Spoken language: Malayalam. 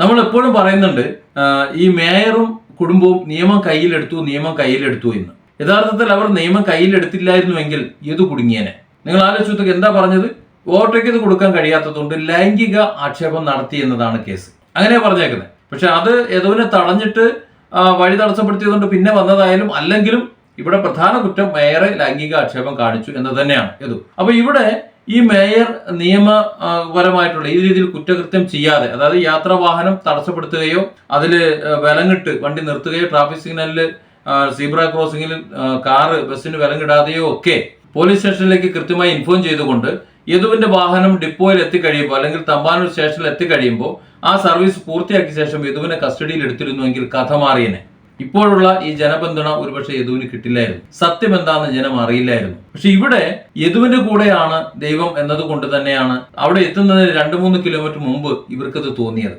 നമ്മൾ എപ്പോഴും പറയുന്നുണ്ട് ഈ മേയറും കുടുംബവും നിയമം കയ്യിലെടുത്തു നിയമം കയ്യിലെടുത്തു എന്ന്. യഥാർത്ഥത്തിൽ അവർ നിയമം കയ്യിലെടുത്തില്ലായിരുന്നുവെങ്കിൽ ഇത് കുടുങ്ങിയനെ. നിങ്ങൾ ആലോചിച്ചത് എന്താ പറഞ്ഞത്? വോട്ടയ്ക്ക് ഇത് കൊടുക്കാൻ കഴിയാത്തതുകൊണ്ട് ലൈംഗിക ആക്ഷേപം നടത്തി എന്നതാണ് കേസ്. അങ്ങനെയാ പറഞ്ഞേക്കുന്നത്. പക്ഷെ അത് യദുവിനെ തടഞ്ഞിട്ട് വഴി തടസ്സപ്പെടുത്തിയതുകൊണ്ട് പിന്നെ വന്നതായാലും അല്ലെങ്കിലും ഇവിടെ പ്രധാന കുറ്റം മേയറെ ലൈംഗിക ആക്ഷേപം കാണിച്ചു എന്ന് തന്നെയാണ് യദു അപ്പൊ ഇവിടെ ഈ മേയർ നിയമപരമായിട്ടുള്ള ഈ രീതിയിൽ കുറ്റകൃത്യം ചെയ്യാതെ അതായത് യാത്രാ വാഹനം തടസ്സപ്പെടുത്തുകയോ അതിൽ വിലങ്ങിട്ട് വണ്ടി നിർത്തുകയോ ട്രാഫിക് സിഗ്നലിൽ സീബ്ര ക്രോസിംഗിൽ കാറ് ബസ്സിന് വിലങ്ങിടാതെയോ ഒക്കെ പോലീസ് സ്റ്റേഷനിലേക്ക് കൃത്യമായി ഇൻഫോം ചെയ്തുകൊണ്ട് യദുവിന്റെ വാഹനം ഡിപ്പോയിൽ എത്തിക്കഴിയുമ്പോൾ അല്ലെങ്കിൽ തമ്പാനൂർ സ്റ്റേഷനിൽ എത്തിക്കഴിയുമ്പോൾ ആ സർവീസ് പൂർത്തിയാക്കിയ ശേഷം യദുവിനെ കസ്റ്റഡിയിൽ എടുത്തിരുന്നുവെങ്കിൽ കഥ മാറിയനെ. ഇപ്പോഴുള്ള ഈ ജനപിന്തുണ ഒരുപക്ഷെ യദുവിന് കിട്ടില്ലായിരുന്നു. സത്യം എന്താണെന്ന് ജനം അറിയില്ലായിരുന്നു. പക്ഷെ ഇവിടെ യദുവിന്റെ കൂടെയാണ് ദൈവം എന്നതുകൊണ്ട് തന്നെയാണ് അവിടെ എത്തുന്നതിന് രണ്ട് മൂന്ന് കിലോമീറ്റർ മുമ്പ് ഇവർക്കത് തോന്നിയത്.